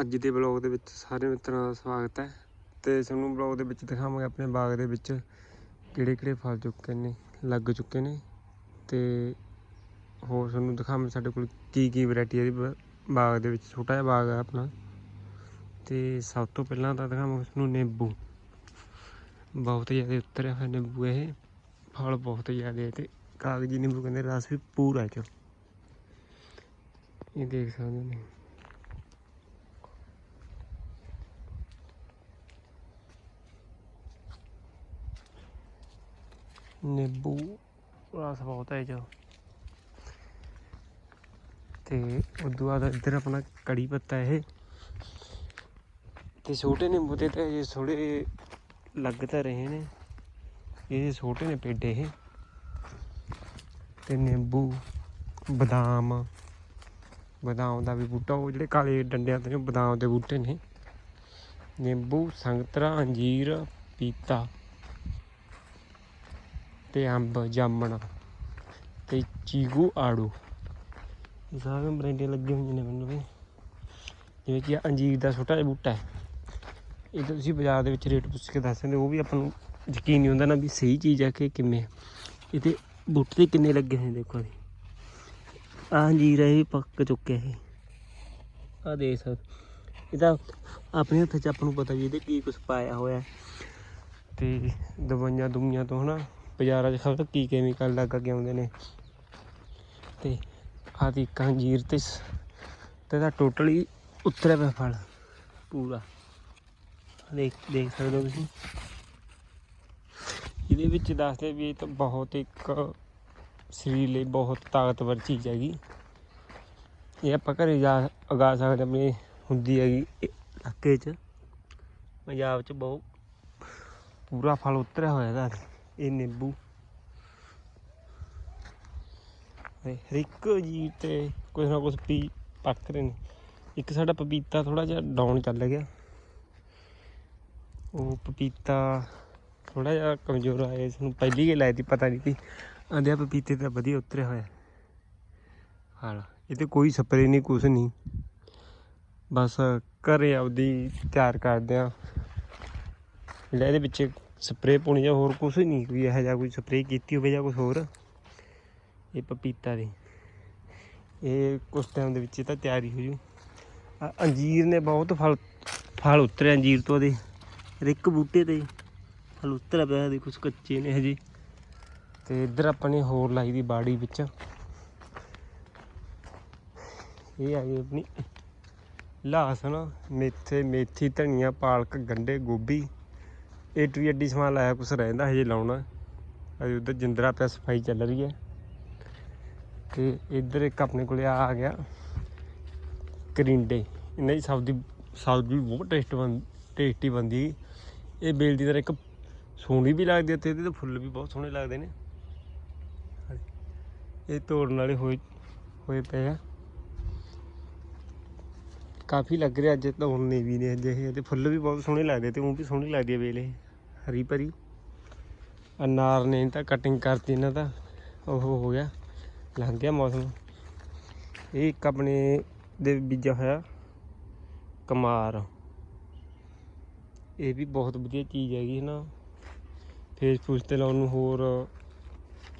ਅੱਜ ਦੇ ਬਲੌਗ ਦੇ ਵਿੱਚ ਸਾਰੇ ਮਿੱਤਰਾਂ ਦਾ ਸਵਾਗਤ ਹੈ ਤੇ ਤੁਹਾਨੂੰ ਬਲੌਗ ਦੇ ਵਿੱਚ ਦਿਖਾਵਾਂਗੇ ਆਪਣੇ ਬਾਗ ਦੇ ਵਿੱਚ ਕਿਹੜੇ ਕਿਹੜੇ ਫਲ ਚੁੱਕੇ ਨੇ, ਲੱਗ ਚੁੱਕੇ ਨੇ ਤੇ ਹੋਰ ਤੁਹਾਨੂੰ ਦਿਖਾਵਾਂਗੇ ਸਾਡੇ ਕੋਲ ਕੀ ਕੀ ਵੈਰਾਈਟੀ ਹੈ ਇਹਦੀ ਬਾਗ ਦੇ ਵਿੱਚ, ਛੋਟਾ ਜਿਹਾ ਬਾਗ ਹੈ ਆਪਣਾ ਤੇ ਸਭ ਤੋਂ ਪਹਿਲਾਂ ਤਾਂ ਦਿਖਾਵਾਂਗੇ ਤੁਹਾਨੂੰ ਨਿੰਬੂ। ਬਹੁਤ ਜ਼ਿਆਦਾ ਉਤਰਿਆ ਹੋਇਆ ਨਿੰਬੂ ਇਹ, ਫਲ ਬਹੁਤ ਜ਼ਿਆਦਾ ਹੈ ਤੇ ਕਾਗਜੀ ਨਿੰਬੂ ਕਹਿੰਦੇ ਰਸ ਵੀ ਪੂਰਾ ਚ ਇਹ ਦੇਖ ਸਕਦੇ ਹੋ ਨਿੰਬੂ ਰਸ ਬਹੁਤ ਹੈ ਜੋ। ਤੇ ਉਦੋਂ ਬਾਅਦ ਇੱਧਰ ਆਪਣਾ ਕੜੀ ਪੱਤਾ ਇਹ। ਤੇ ਛੋਟੇ ਨਿੰਬੂ ਤੇ ਤਾਂ ਇਹ ਥੋੜੇ ਲੱਗ ਤਾਂ ਰਹੇ ਨੇ। ਇਹ ਛੋਟੇ ਨੇ ਪੇਡੇ ਇਹ। ਤੇ ਨਿੰਬੂ, ਬਦਾਮ ਬਦਾਮ ਦਾ ਵੀ ਬੂਟਾ, ਉਹ ਜਿਹੜੇ ਕਾਲੇ ਡੰਡਿਆਂ ਤੇ ਬਦਾਮ ਦੇ ਬੂਟੇ ਨੇ। ਨਿੰਬੂ ਸੰਗਤਰਾ ਅੰਜੀਰ, ਪੀਤਾ। ਤੇ ਅੰਬ, ਜਾਮਣ ਤੇ ਚੀਕੂ, ਆੜੂ। ਇਹ ਸਾਰੇ ਬਰੈਂਡੇ ਲੱਗੇ ਹੋਏ ਨੇ ਮੈਨੂੰ ਵੀ। ਜਿਵੇਂ ਕਿ ਅੰਜੀਰ ਦਾ ਛੋਟਾ ਜਿਹਾ ਬੂਟਾ ਹੈ। ਇਹ ਤੁਸੀਂ ਬਾਜ਼ਾਰ ਦੇ ਵਿੱਚ ਰੇਟ ਪੁੱਛ ਕੇ ਦੱਸ ਦਿੰਦੇ ਉਹ ਵੀ ਆਪਾਂ ਨੂੰ ਯਕੀਨ ਨਹੀਂ ਹੁੰਦਾ ਨਾ ਵੀ ਸਹੀ ਚੀਜ਼ ਹੈ ਕਿ ਕਿਵੇਂ। ਇਹਦੇ ਬੂਟੇ ਤੇ ਕਿੰਨੇ ਲੱਗੇ ਹੋਏ ਦੇਖੋ ਜੀ। ਆਹ ਅੰਜੀਰ ਹੈ ਇਹ ਪੱਕ ਚੁੱਕਿਆ ਇਹ। ਆਹ ਦੇਖ ਸਕਦੇ ਇਹ ਆਪਣੇ ਹੱਥ 'ਚ ਆਪਾਂ ਨੂੰ ਪਤਾ ਵੀ ਇਹਦੇ ਕੀ ਕੁਝ ਪਾਇਆ ਹੋਇਆ ਹੈ। ਤੇ ਦਵਾਈਆਂ ਦੁਨੀਆਂ ਤੋਂ ਹਨਾ। ਬਾਜ਼ਾਰਾਂ 'ਚ ਖਬਰ, ਕੀ ਕੈਮੀਕਲ ਲੱਗ ਕੇ ਆਉਂਦੇ ਨੇ। ਤੇ ਆਹ ਦੀ ਅੰਜੀਰ ਤੇ ਸ- ਤੇ ਦਾ ਟੋਟਲੀ ਉਤਰਿਆ ਪਿਆ ਫਲ, ਪੂਰਾ। ਦੇਖ ਦੇਖ ਸਕਦੇ ਹੋ ਤੁਸੀਂ। ਇਹਦੇ ਵਿੱਚ ਦੱਸਦੇ ਵੀ ਇਹ ਤਾਂ ਬਹੁਤ ਇੱਕ ਸਰੀਰ ਲਈ ਬਹੁਤ ਤਾਕਤਵਰ ਚੀਜ਼ ਹੈਗੀ। ਇਹ ਆਪਾਂ ਘਰੇ ਜਾ, ਉਗਾ ਸਕਦੇ ਆਪਣੀ ਹੁੰਦੀ ਹੈਗੀ ਇਹ ਇਲਾਕੇ 'ਚ। ਪੰਜਾਬ 'ਚ ਬਹੁਤ ਪੂਰਾ ਫਲ ਉਤਰਿਆ ਹੋਇਆ ਇਹਦਾ। ਇਹ ਨਿੰਬੂ। ਤੇ ਹਰ ਇੱਕ ਜੀ ਤੇ ਕੁਛ ਨਾ ਕੁਛ ਪੀ ਪੱਕ ਰਹੇ ਨੇ। ਇੱਕ ਸਾਡਾ ਪਪੀਤਾ ਥੋੜਾ ਜਿਹਾ ਡਾਊਨ ਚੱਲ ਗਿਆ। ਉਹ ਪਪੀਤਾ ਥੋੜਾ ਜਿਹਾ ਕਮਜ਼ੋਰ ਆਇਆ, ਇਸ ਨੂੰ ਪਹਿਲੀ ਹੀ ਲਾਈ ਤੀ ਪਤਾ ਨਹੀਂ ਸੀ। ਆਂਦੇ ਪਪੀਤੇ ਤਾਂ ਵਧੀਆ ਉਤਰਿਆ ਹੋਇਆ। ਹਾਲ, ਇਹ ਤੇ ਕੋਈ ਸਪਰੇ ਨਹੀਂ, ਕੁਛ ਨਹੀਂ। ਬਸ ਘਰੇ ਆਪਦੀ ਤਿਆਰ ਕਰਦੇ ਆ। ਜਿਹੜਾ ਇਹਦੇ ਵਿੱਚ ਸਪਰੇ ਪਾਉਣੀ ਜਾਂ ਹੋਰ ਕੁਛ ਨਹੀਂ ਕੋਈ ਇਹੋ ਜਿਹਾ ਕੋਈ ਸਪਰੇ ਕੀਤੀ ਹੋਵੇ ਜਾਂ ਕੁਛ ਹੋਰ। ਇਹ ਪਪੀਤਾ ਦੀ। ਇਹ ਕੁਛ ਟਾਈਮ ਦੇ ਵਿੱਚ ਇਹ ਤਾਂ ਤਿਆਰੀ ਹੋ ਜੂ। ਅੰਜੀਰ ਨੇ ਬਹੁਤ ਫਲ ਫਲ ਉਤਰੇ ਅੰਜੀਰ ਤੋਂ ਦੇ। ਹਰ ਇੱਕ ਬੂਟੇ ਤੇ ਫਲ ਉਤਰਿਆ ਪਿਆ ਦੇ ਕੁਛ ਕੱਚੇ ਨੇ ਹਜੇ। ਤੇ ਇੱਧਰ ਆਪਾਂ ਨੇ ਹੋਰ ਲਾਈ ਦੀ ਬਾੜੀ ਵਿੱਚ। ਇਹ ਆ ਗਈ ਆਪਣੀ ਲਹਸਨ ਮੇਥੇ, ਮੇਥੀ, ਧਨੀਆ, ਪਾਲਕ, ਗੰਡੇ, ਗੋਭੀ। ਏ ਟੂ ਐਡੀ ਸਮਾਨ ਲਾਇਆ ਕੁਛ ਰਹਿੰਦਾ ਹਜੇ ਲਾਉਣਾ। ਅਜੇ ਉਧਰ ਜਿੰਦਰਾ ਪਿਆ ਸਫ਼ਾਈ ਚੱਲ ਰਹੀ ਹੈ। ਤੇ ਇੱਧਰ ਇੱਕ ਆਪਣੇ ਕੋਲੇ ਆ ਆ ਗਿਆ। ਕਰਿੰਡੇ ਇਹਨਾਂ ਦੀ ਸਬਜ਼ੀ ਸਬਜ਼ੀ ਬਹੁਤ ਟੇਸਟ ਬਣ ਟੇਸਟੀ ਬਣਦੀ ਇਹ ਬੇਲ ਦੀ ਤਰ੍ਹਾਂ ਇੱਕ ਸੋਹਣੀ ਵੀ ਲੱਗਦੀ ਹੈ ਤੇ ਇਹਦੇ ਫੁੱਲ ਵੀ ਬਹੁਤ ਸੋਹਣੇ ਲੱਗਦੇ ਨੇ। ਇਹ ਤੋੜਨ ਵਾਲੇ ਹੋਏ ਹੋਏ ਪਏ ਆ। ਕਾਫੀ ਲੱਗ ਰਿਹਾ ਅੱਜ ਤਾਂ ਹੁਣ ਨੇ ਵੀ ਨੇ ਜਿਹੇ ਤੇ ਫੁੱਲ ਵੀ ਬਹੁਤ ਸੋਹਣੇ ਲੱਗਦੇ ਤੇ ਉਹ ਵੀ ਸੋਹਣੀ ਲੱਗਦੀ ਹੈ ਵੇਲੇ। ਹਰੀ ਭਰੀ। ਅਨਾਰ ਨੇ ਤਾਂ ਕਟਿੰਗ ਕਰਤੀ ਇਹਨਾਂ ਦਾ। ਉਹ ਹੋ ਗਿਆ। ਲੰਘ ਗਿਆ ਮੌਸਮ। ਇਹ ਇੱਕ ਆਪਣੇ ਦੇ ਬੀਜਾ ਹੋਇਆ ਕਮਾਰ। ਇਹ ਵੀ ਬਹੁਤ ਵਧੀਆ ਚੀਜ਼ ਹੈਗੀ ਹੈ ਨਾ ਫੇਸ ਫੂਸ ਤੇ ਲਾਉਣ ਨੂੰ ਹੋਰ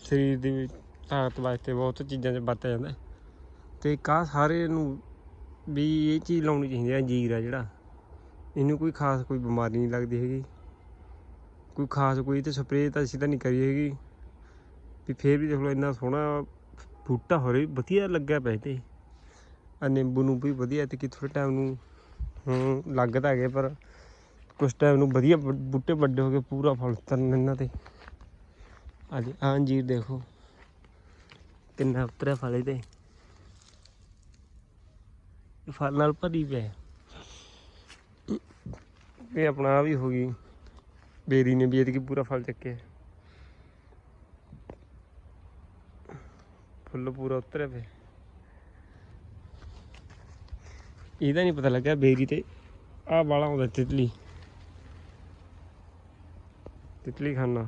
ਸਰੀਰ ਦੀ ਤਾਕਤ ਵਾਸਤੇ ਬਹੁਤ ਚੀਜ਼ਾਂ 'ਚ ਵਰਤਿਆ ਜਾਂਦਾ। ਹੈ। ਤੇ ਕਾ ਸਾਰੇ ਨੂੰ ਵੀ ਇਹ ਚੀਜ਼ ਲਾਉਣੀ ਚਾਹੀਦੀ ਹੈ ਅੰਜੀਰ ਆ ਜਿਹੜਾ। ਇਹਨੂੰ ਕੋਈ ਖਾਸ ਕੋਈ ਬਿਮਾਰੀ ਨਹੀਂ ਲੱਗਦੀ ਹੈਗੀ। ਕੋਈ ਖਾਸ ਕੋਈ ਤੇ ਸਪਰੇਅ ਤਾਂ ਅਸੀਂ ਤਾਂ ਨਹੀਂ ਕਰੀ ਹੈਗੀ। ਵੀ ਫੇਰ ਵੀ ਦੇਖ ਲਓ ਇੰਨਾ ਸੋਹਣਾ ਬੂਟਾ ਹੋ ਵਧੀਆ ਲੱਗਿਆ ਪਿਆ ਤੇ ਆ ਨਿੰਬੂ ਨੂੰ ਵੀ ਵਧੀਆ ਤੇ ਕਿ ਥੋੜੇ ਟਾਈਮ ਨੂੰ, ਹੂੰ ਲੱਗ ਤਾਂ ਪਰ ਕੁਛ ਟਾਈਮ ਨੂੰ ਵਧੀਆ ਬੂਟੇ ਵੱਡੇ ਹੋ ਕੇ ਪੂਰਾ ਫਲ ਤਰਨ ਇਹਨਾਂ ਤੇ। ਅੱਜ ਆਹ ਅੰਜੀਰ ਦੇਖੋ। ਕਿੰਨਾ ਉਤਰਿਆ ਫਲ ਇਹਦੇ। ਫਲ ਨਾਲ ਭਰੀ ਪਿਆ ਇਹ ਆਪਣਾ ਆਹ ਵੀ ਹੋ ਗਈ। ਬੇਰੀ ਨੇ ਵੀ ਇਹਦੇ ਪੂਰਾ ਫਲ ਚੱਕਿਆ। ਫੁੱਲ ਪੂਰਾ ਉਤਰਿਆ ਪਿਆ। ਇਹਦਾ ਨਹੀਂ ਪਤਾ ਲੱਗਿਆ ਬੇਰੀ ਤੇ ਆਹ ਵਾਲਾ ਹੁੰਦਾ ਤਿਤਲੀ। ਤਿਤਲੀ ਖਾਨਾ।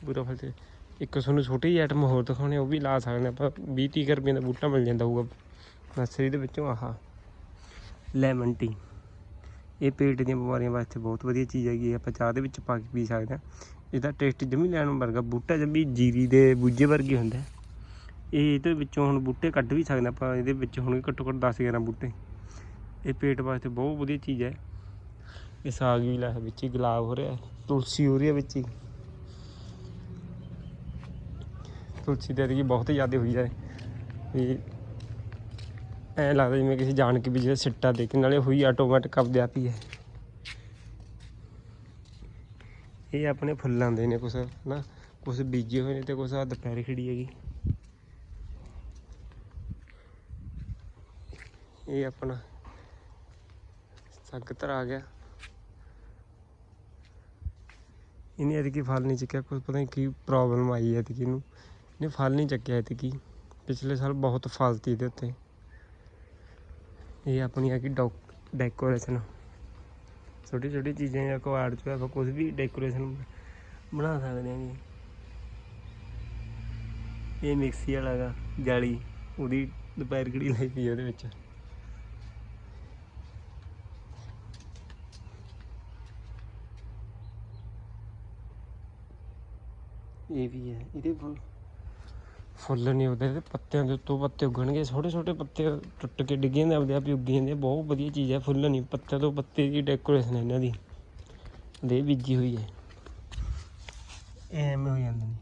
ਪੂਰਾ ਫਲ ਤੇ ਇੱਕ ਤੁਹਾਨੂੰ ਛੋਟੀ ਜਿਹੀ ਆਈਟਮ ਹੋਰ ਦਿਖਾਉਣੇ, ਉਹ ਵੀ ਲਾ ਸਕਦੇ ਆਪਾਂ। 20 30 ਰੁਪਏ ਦਾ ਬੂਟਾ ਮਿਲ ਜਾਂਦਾ ਹੋਊਗਾ। ਨਰਸਰੀ ਦੇ ਵਿੱਚੋਂ ਆਹ। ਲੈਮਨ ਟੀ ਇਹ ਪੇਟ ਦੀਆਂ ਬਿਮਾਰੀਆਂ ਵਾਸਤੇ ਬਹੁਤ ਵਧੀਆ ਚੀਜ਼ ਹੈਗੀ ਇਹ ਆਪਾਂ ਚਾਹ ਦੇ ਵਿੱਚ ਪਾ ਕੇ ਪੀ ਸਕਦੇ ਹਾਂ। ਇਹਦਾ ਟੇਸਟ ਜਮੀ ਲੈਣ ਵਰਗਾ, ਬੂਟਾ ਜਮੀ ਜੀਰੀ ਦੇ ਬੂਝੇ ਵਰਗੇ ਹੁੰਦਾ ਇਹ ਇਹਦੇ ਵਿੱਚੋਂ ਹੁਣ ਬੂਟੇ ਕੱਢ ਵੀ ਸਕਦੇ ਹਾਂ ਆਪਾਂ। ਇਹਦੇ ਵਿੱਚ ਹੁਣ ਘੱਟੋ ਘੱਟ 10 11 ਬੂਟੇ। ਇਹ ਪੇਟ ਵਾਸਤੇ ਬਹੁਤ ਵਧੀਆ ਚੀਜ਼ ਹੈ। ਇਹ ਸਾਗ ਵੀ ਲਾ ਵਿੱਚ ਹੀ ਗੁਲਾਬ ਹੋ ਰਿਹਾ ਤੁਲਸੀ ਹੋ ਰਹੀ ਹੈ ਵਿੱਚ ਹੀ। ਤੁਲਸੀ ਦੇ ਅਰਗੀ ਬਹੁਤ ਜ਼ਿਆਦਾ ਹੋਈ ਹੈ। ਵੀ ਐ ਲੱਗਦਾ ਜਿਵੇਂ ਕਿਸੇ ਜਾਣ ਕੇ ਵੀ ਜਿਹੜਾ ਸਿੱਟਾ ਦੇ ਕੇ ਨਾਲੇ ਹੋਈ ਆਟੋਮੈਟਿਕ ਆਪਦੇ ਆਪ ਹੀ ਹੈ। ਇਹ ਆਪਣੇ ਫੁੱਲਾਂ ਦੇ ਨੇ ਕੁਛ ਨਾ ਕੁਛ ਬੀਜੇ ਹੋਏ ਨੇ ਤੇ ਕੁਛ ਆ ਦੁਪਹਿਰ ਖੜੀ ਹੈਗੀ। ਇਹ ਆਪਣਾ ਸੰਗਤਰ ਆ ਗਿਆ। ਇਹਨੇ ਐਤਕੀ ਫਲ ਨਹੀਂ ਚੱਕਿਆ ਕੁਝ ਪਤਾ ਨਹੀਂ ਕੀ ਪ੍ਰੋਬਲਮ ਆਈ ਹੈ ਐਤਕੀ ਨੂੰ ਇਹਨੇ ਫਲ ਨਹੀਂ ਚੱਕਿਆ ਐਤਕੀ ਪਿਛਲੇ ਸਾਲ ਬਹੁਤ ਫਲ ਤੀ ਇਹਦੇ ਉੱਤੇ। ਇਹ ਆਪਣੀ ਆ ਕਿ ਡੈਕੋਰੇਸ਼ਨ। ਛੋਟੀ ਛੋਟੀ ਚੀਜ਼ਾਂ ਜਾਂ ਕੁਆੜ ਚ ਆਪਾਂ ਕੁਝ ਵੀ ਡੈਕੋਰੇਸ਼ਨ ਬਣਾ ਸਕਦੇ ਹਾਂ ਜੀ। ਇਹ ਮਿਕਸੀ ਵਾਲਾ ਗਾ, ਜਾਲੀ। ਉਹਦੀ ਦੁਪਹਿਰ ਘੜੀ ਲਈ ਪਈ ਉਹਦੇ ਵਿੱਚ। ਇਹ ਵੀ ਹੈ, ਇਹਦੇ ਫੁੱਲ। ਫੁੱਲ ਨਹੀਂ ਉਹਦੇ ਤੇ ਪੱਤਿਆਂ ਦੇ ਉੱਤੋਂ ਪੱਤੇ ਉੱਗਣਗੇ ਛੋਟੇ ਛੋਟੇ ਪੱਤੇ ਟੁੱਟ ਕੇ ਡਿੱਗ ਜਾਂਦੇ ਆਪਦੇ ਆਪ ਹੀ ਉੱਗ ਜਾਂਦੇ। ਬਹੁਤ ਵਧੀਆ ਚੀਜ਼ ਹੈ ਫੁੱਲ ਨਹੀਂ ਪੱਤੇ ਤੋਂ ਪੱਤੇ ਦੀ ਡੈਕੋਰੇਸ਼ਨ ਹੈ ਇਹਨਾਂ ਦੀ ਦੇ ਬੀਜੀ ਹੋਈ ਹੈ। ਐਵੇਂ ਹੋ ਜਾਂਦੇ ਨੇ।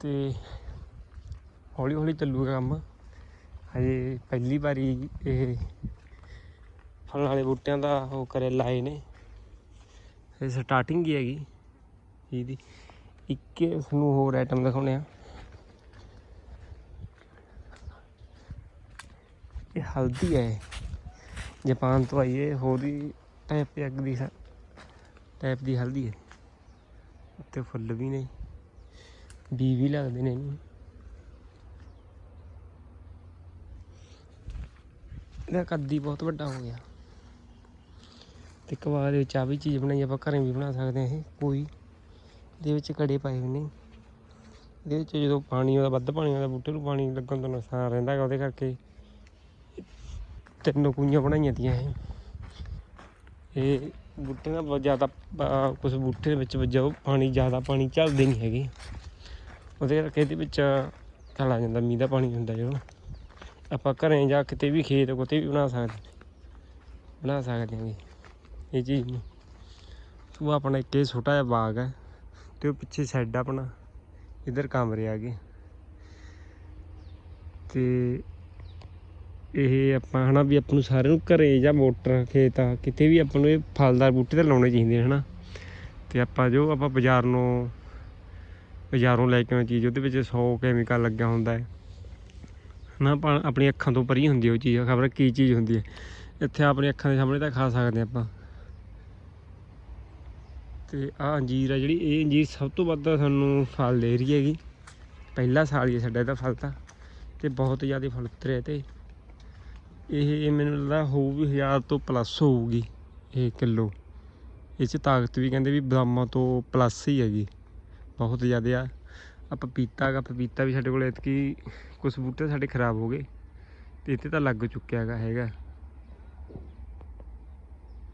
ਤੇ ਹੌਲੀ ਹੌਲੀ ਚੱਲੂਗਾ ਕੰਮ। ਹਜੇ ਪਹਿਲੀ ਵਾਰੀ ਇਹ ਫਲਾਂ ਵਾਲੇ ਬੂਟਿਆਂ ਦਾ ਉਹ ਕਰੇ ਲਾਏ ਨੇ। ਇਹ ਸਟਾਰਟਿੰਗ ਹੀ ਹੈਗੀ। ਇਹਦੀ ਇੱਕ ਤੁਹਾਨੂੰ ਹੋਰ ਆਈਟਮ ਦਿਖਾਉਣੇ ਆ ਇਹ ਹਲਦੀ ਹੈ ਜਾਪਾਨ ਤੋਂ ਆਈ ਹੈ ਹੋਰ ਹੀ ਟਾਈਪ ਅੱਗ ਦੀ ਟਾਈਪ ਦੀ ਹਲਦੀ ਹੈ। ਉੱਤੇ ਫੁੱਲ ਵੀ ਨੇ ਬੀ ਵੀ ਲੱਗਦੇ ਨੇ ਇਹਨੂੰ। ਇਹਦਾ ਕੱਦ ਬਹੁਤ ਵੱਡਾ ਹੋ ਗਿਆ। ਤੇ ਕਬਾਰ ਦੇ ਵਿੱਚ ਆ ਵੀ ਚੀਜ਼ ਬਣਾਈ, ਆਪਾਂ ਘਰੇ ਵੀ ਬਣਾ ਸਕਦੇ ਹਾਂ ਇਹ ਕੋਈ ਇਹਦੇ ਵਿੱਚ ਘੜੇ ਪਾਏ ਹੋਏ ਨੇ। ਇਹਦੇ ਵਿੱਚ ਜਦੋਂ ਪਾਣੀ ਆਉਂਦਾ ਵੱਧ ਪਾਣੀ ਆਉਂਦਾ ਬੂਟੇ ਨੂੰ ਪਾਣੀ ਲੱਗਣ ਤੋਂ ਨੁਕਸਾਨ ਰਹਿੰਦਾ ਹੈਗਾ ਉਹਦੇ ਕਰਕੇ। ਤਿੰਨ ਕੁਈਆਂ ਬਣਾਈਆਂ ਤੀਆਂ ਇਹ। ਇਹ ਬੂਟੇ ਦਾ ਬਹੁਤ ਜ਼ਿਆਦਾ ਕੁਝ ਬੂਟੇ ਦੇ ਵਿੱਚ ਵੱਜਾ ਪਾਣੀ, ਜ਼ਿਆਦਾ ਪਾਣੀ ਝੱਲਦੇ ਨਹੀਂ ਹੈਗੇ। ਉਹਦੇ ਕਰਕੇ ਇਹਦੇ ਵਿੱਚ ਚਲਾ ਜਾਂਦਾ, ਮੀਂਹ ਦਾ ਪਾਣੀ ਹੁੰਦਾ ਜਦੋਂ। ਆਪਾਂ ਘਰੇ ਜਾ ਕਿਤੇ ਵੀ ਖੇਤ, ਕਿਤੇ ਵੀ ਬਣਾ ਸਕਦੇ ਬਣਾ ਸਕਦੇ ਹਾਂ ਇਹ ਚੀਜ਼ ਨੂੰ। ਤੂੰ ਆਪਣਾ ਇੱਕ ਇਹ ਛੋਟਾ ਜਿਹਾ ਬਾਗ ਹੈ ਤੇ ਉਹ ਪਿੱਛੇ ਸ਼ੈੱਡ ਆਪਣਾ, ਇਧਰ ਕਮਰੇ ਆ ਗਏ। ਤੇ ਇਹ ਆਪਾਂ ਹਨਾ ਵੀ ਆਪਾਂ ਨੂੰ ਸਾਰਿਆਂ ਨੂੰ ਘਰੇ ਜਾਂ ਮੋਟਰ, ਖੇਤ ਆ, ਕਿਤੇ ਵੀ ਆਪਾਂ ਨੂੰ ਇਹ ਫਲਦਾਰ ਬੂਟੇ ਤਾਂ ਲਾਉਣੇ ਚਾਹੀਦੇ ਨੇ ਹਨਾ। ਤੇ ਆਪਾਂ ਜੋ ਆਪਾਂ ਬਾਜ਼ਾਰ ਨੂੰ, ਬਾਜ਼ਾਰੋਂ ਲੈ ਕੇ ਆਉਣੀ ਚੀਜ਼, ਉਹਦੇ ਵਿੱਚ 100 ਕੈਮੀਕਲ ਲੱਗਿਆ ਹੁੰਦਾ ਹੈ। ਨਾ ਆਪਾਂ ਆਪਣੀ ਅੱਖਾਂ ਤੋਂ ਪਰੀ ਹੁੰਦੀ ਹੈ ਉਹ ਚੀਜ਼, ਖਬਰ ਕੀ ਚੀਜ਼ ਹੁੰਦੀ ਹੈ। ਇੱਥੇ ਆਪਣੀ ਅੱਖਾਂ ਦੇ ਸਾਹਮਣੇ ਤਾਂ ਖਾ ਸਕਦੇ ਹਾਂ ਆਪਾਂ। ਤੇ ਆ ਅੰਜੀਰ ਆ ਜਿਹੜੀ, ਇਹ ਅੰਜੀਰ ਸਭ ਤੋਂ ਵੱਧ ਸਾਨੂੰ ਫਲ ਦੇ ਰਹੀ ਹੈਗੀ। ਪਹਿਲਾ ਸਾਲ ਹੀ ਹੈ ਸਾਡਾ ਇਹਦਾ ਫਲ ਤਾਂ, ਤੇ ਬਹੁਤ ਜ਼ਿਆਦਾ ਫਲ ਉਤਰਿਆ ਤੇ। ਇਹ ਮੈਨੂੰ ਲੱਗਦਾ ਹੋਊ ਵੀ 1000 ਤੋਂ ਪਲੱਸ ਹੋਊਗੀ, ਇਹ ਕਿਲੋ। ਇਹ 'ਚ ਤਾਕਤ ਵੀ ਕਹਿੰਦੇ ਵੀ ਬਦਾਮਾਂ ਤੋਂ ਪਲੱਸ ਹੀ ਹੈਗੀ। ਬਹੁਤ ਜ਼ਿਆਦਾ ਆ। ਆ ਪਪੀਤਾ ਹੈਗਾ, ਪਪੀਤਾ ਵੀ ਸਾਡੇ ਕੋਲ ਐਤਕੀ ਕੁਝ ਬੂਟੇ ਸਾਡੇ ਖਰਾਬ ਹੋ ਗਏ, ਤੇ ਇੱਥੇ ਤਾਂ ਲੱਗ ਚੁੱਕਿਆ ਹੈਗਾ ਹੈਗਾ।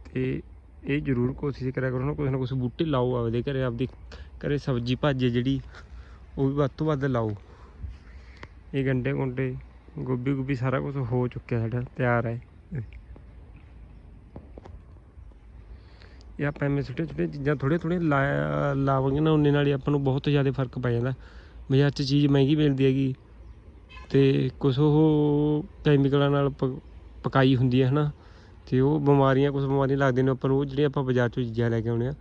ਤੇ ਇਹ ਜ਼ਰੂਰ ਕੋਸ਼ਿਸ਼ ਕਰਿਆ ਕਰੋ ਨਾ, ਕੁਛ ਨਾ ਕੁਛ ਬੂਟੇ ਲਾਓ ਆਪਦੇ ਘਰੇ, ਆਪਦੀ ਘਰੇ ਸਬਜ਼ੀ ਭਾਜੇ ਜਿਹੜੀ, ਉਹ ਵੀ ਵੱਧ ਤੋਂ ਵੱਧ ਲਾਓ। ਇਹ ਗੰਡੇ ਗੁੰਡੇ, ਗੋਭੀ ਗੋਭੀ ਸਾਰਾ ਕੁਝ ਹੋ ਚੁੱਕਿਆ ਸਾਡਾ, ਤਿਆਰ ਹੈ। ਇਹ ਆਪਾਂ ਐਵੇਂ ਛੋਟੇ ਛੋਟੇ ਚੀਜ਼ਾਂ ਥੋੜੇ ਥੋੜੇ ਲਾਵਾਂਗੇ ਨਾ ਉਹਨੇ ਨਾਲ ਹੀ ਆਪਾਂ ਨੂੰ ਬਹੁਤ ਜ਼ਿਆਦਾ ਫ਼ਰਕ ਪੈ ਜਾਂਦਾ। ਬਾਜ਼ਾਰ 'ਚ ਚੀਜ਼ ਮਹਿੰਗੀ ਮਿਲਦੀ ਹੈਗੀ, ਤੇ ਕੁਛ ਉਹ ਕੈਮੀਕਲਾਂ ਨਾਲ ਪਕਾਈ ਹੁੰਦੀ ਹੈ ਹਨਾ। ਅਤੇ ਉਹ ਬਿਮਾਰੀਆਂ ਕੁਝ ਬਿਮਾਰੀਆਂ ਲੱਗਦੀਆਂ ਨੇ, ਆਪਾਂ ਨੂੰ ਉਹ ਜਿਹੜੀਆਂ ਆਪਾਂ ਬਾਜ਼ਾਰ 'ਚੋਂ ਚੀਜ਼ਾਂ ਲੈ ਕੇ ਆਉਂਦੇ ਆ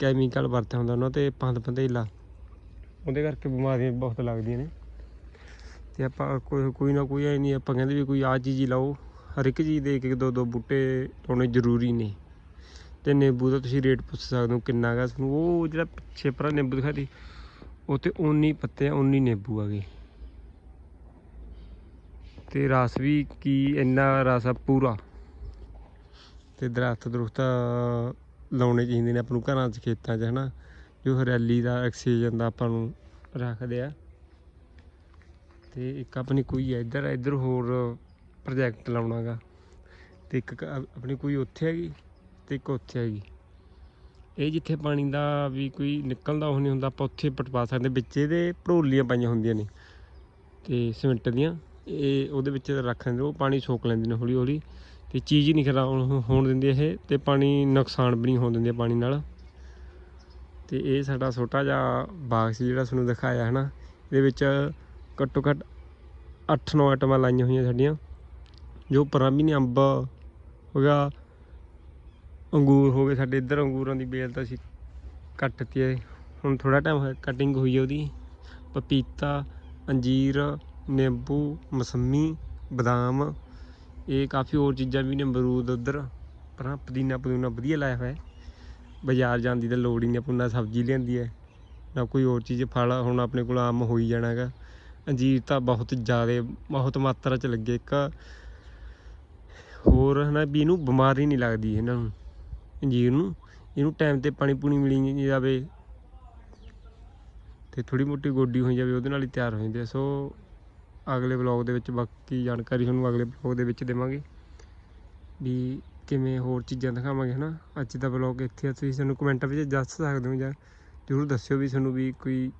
ਕੈਮੀਕਲ ਵਰਤਿਆ ਹੁੰਦਾ ਉਹਨਾਂ ਤੇ ਪੰਦ ਪੰਧੇਲਾ। ਉਹਦੇ ਕਰਕੇ ਬਿਮਾਰੀਆਂ ਬਹੁਤ ਲੱਗਦੀਆਂ ਨੇ। ਅਤੇ ਆਪਾਂ ਕੋਈ ਕੋਈ ਨਾ ਕੋਈ ਐ ਨਹੀਂ ਆਪਾਂ ਕਹਿੰਦੇ ਵੀ ਕੋਈ ਆਹ ਚੀਜ਼ ਹੀ ਲਾਓ, ਹਰ ਇੱਕ ਚੀਜ਼ ਦੇ ਇੱਕ ਇੱਕ ਦੋ ਦੋ ਬੂਟੇ ਲਾਉਣੇ ਜ਼ਰੂਰੀ ਨੇ। ਅਤੇ ਨਿੰਬੂ ਦਾ ਤੁਸੀਂ ਰੇਟ ਪੁੱਛ ਸਕਦੇ ਹੋ ਕਿੰਨਾ ਹੈਗਾ ਤੁਹਾਨੂੰ ਉਹ ਜਿਹੜਾ ਪਿੱਛੇ ਪਰਾ ਨਿੰਬੂ ਦਿਖਾਤੀ ਉਹ ਤੇ ਉਨੀ ਪੱਤੇ ਆ 19 ਨਿੰਬੂ ਆ ਗਏ। ਅਤੇ ਰਸ ਵੀ ਕੀ ਇੰਨਾ ਰਸ ਆ ਪੂਰਾ। ਤੇ ਦਰਖਤ ਦਰੁਖਤ ਲਾਉਣੇ ਚਾਹੀਦੇ ਨੇ ਆਪਾਂ ਨੂੰ ਘਰਾਂ 'ਚ ਖੇਤਾਂ 'ਚ, ਹਨਾ? ਜੋ ਹਰਿਆਲੀ ਦਾ ਆਕਸੀਜਨ ਦਾ ਆਪਾਂ ਨੂੰ ਰੱਖਦੇ ਆ। ਤੇ ਇੱਕ ਆਪਣੀ ਕੋਈ ਹੈ ਇੱਧਰ ਇੱਧਰ ਹੋਰ ਪ੍ਰੋਜੈਕਟ ਲਾਉਣਾਗਾ ਤੇ ਇੱਕ ਆਪਣੀ ਕੋਈ ਉੱਥੇ ਹੈਗੀ ਤੇ ਇੱਕ ਉੱਥੇ ਹੈਗੀ। ਇਹ ਜਿੱਥੇ ਪਾਣੀ ਦਾ ਵੀ ਕੋਈ ਨਿਕਲਦਾ ਉਹ ਨਹੀਂ ਹੁੰਦਾ, ਆਪਾਂ ਉੱਥੇ ਪਟਵਾ ਸਕਦੇ। ਵਿੱਚ ਇਹਦੇ ਭੜੋਲੀਆਂ ਪਾਈਆਂ ਹੁੰਦੀਆਂ ਨੇ, ਤੇ ਸਿਮੈਂਟ ਦੀਆਂ। ਇਹ ਉਹਦੇ ਵਿੱਚ ਰੱਖ ਦਿੰਦੇ ਉਹ ਪਾਣੀ ਸੋਕ ਲੈਂਦੇ ਨੇ ਹੌਲੀ ਹੌਲੀ ਤੇ ਚੀਜ਼ ਹੀ ਨਹੀਂ ਖਰਾਬ ਹੋਣ- ਹੋਣ ਦਿੰਦੀ ਇਹ, ਤੇ ਪਾਣੀ ਨੁਕਸਾਨ ਵੀ ਨਹੀਂ ਹੋਣ ਦਿੰਦੇ ਪਾਣੀ ਨਾਲ। ਤੇ ਇਹ ਸਾਡਾ ਛੋਟਾ ਜਿਹਾ ਬਾਗ ਸੀ ਜਿਹੜਾ ਤੁਹਾਨੂੰ ਦਿਖਾਇਆ ਹੈ ਨਾ, ਇਹਦੇ ਵਿੱਚ ਘੱਟੋ ਘੱਟ 8-9 ਆਈਟਮਾਂ ਲਾਈਆਂ ਹੋਈਆਂ ਸਾਡੀਆਂ, ਜੋ ਪਰਾਂ ਵੀ ਨੇ ਅੰਬ ਹੋ ਗਿਆ, ਅੰਗੂਰ ਹੋ ਗਏ, ਸਾਡੇ ਇੱਧਰ ਅੰਗੂਰਾਂ ਦੀ ਬੇਲ ਤਾਂ ਅਸੀਂ ਕੱਟਤੀ ਹੈ। ਹੁਣ ਥੋੜਾ ਟਾਈਮ ਹੋਇਆ ਕਟਿੰਗ ਹੋਈ ਹੈ ਉਹਦੀ। ਪਪੀਤਾ, ਅੰਜੀਰ, ਨਿੰਬੂ, ਮਸੰਮੀ, ਬਦਾਮ ਇਹ ਕਾਫੀ ਹੋਰ ਚੀਜ਼ਾਂ ਵੀ ਨੇ ਅਮਰੂਦ ਉੱਧਰ। ਪਰਾਂ ਪੁਦੀਨਾ ਪੁਦੀਨਾ ਵਧੀਆ ਲਾਇਆ ਹੋਇਆ ਬਾਜ਼ਾਰ ਜਾਂਦੀ ਤਾਂ ਲੋੜ ਹੀ ਨਹੀਂ, ਆਪਾਂ ਨਾ ਸਬਜ਼ੀ ਲਿਆਂਦੀ ਹੈ, ਨਾ ਕੋਈ ਹੋਰ ਚੀਜ਼। ਫਲ ਹੁਣ ਆਪਣੇ ਕੋਲ ਆਮ ਹੋ ਹੀ ਜਾਣਾ ਹੈਗਾ। ਅੰਜੀਰ ਤਾਂ ਬਹੁਤ ਜ਼ਿਆਦਾ, ਬਹੁਤ ਮਾਤਰਾ ਚ ਲੱਗੇ। ਇੱਕ ਹੋਰ ਹਨਾ ਵੀ ਇਹਨੂੰ ਬਿਮਾਰੀ ਨਹੀਂ ਲੱਗਦੀ ਇਹਨਾਂ ਨੂੰ, ਅੰਜੀਰ ਨੂੰ। ਇਹਨੂੰ ਟਾਈਮ ਤੇ ਪਾਣੀ ਪੂਣੀ ਮਿਲੀ ਜਾਵੇ ਤੇ ਥੋੜੀ ਮੋਟੀ ਗੋਡੀ ਹੋਈ ਜਾਵੇ, ਉਹਦੇ ਨਾਲ ਹੀ ਤਿਆਰ ਹੋ ਜਾਂਦੇ ਆ। ਸੋ ਅਗਲੇ ਵਲੌਗ ਦੇ ਵਿੱਚ ਬਾਕੀ ਜਾਣਕਾਰੀ ਤੁਹਾਨੂੰ ਅਗਲੇ ਵਲੌਗ ਦੇ ਵਿੱਚ ਦੇਵਾਂਗੇ ਵੀ ਕਿਵੇਂ ਹੋਰ ਚੀਜ਼ਾਂ ਦਿਖਾਵਾਂਗੇ, ਹਨਾ? ਅੱਜ ਦਾ ਵਲੌਗ ਇੱਥੇ ਆ। ਤੁਸੀਂ ਸਾਨੂੰ ਕਮੈਂਟਾਂ ਵਿੱਚ ਦੱਸ ਸਕਦੇ ਹੋ ਜਾਂ ਜ਼ਰੂਰ ਦੱਸਿਓ ਵੀ ਤੁਹਾਨੂੰ ਵੀ ਕੋਈ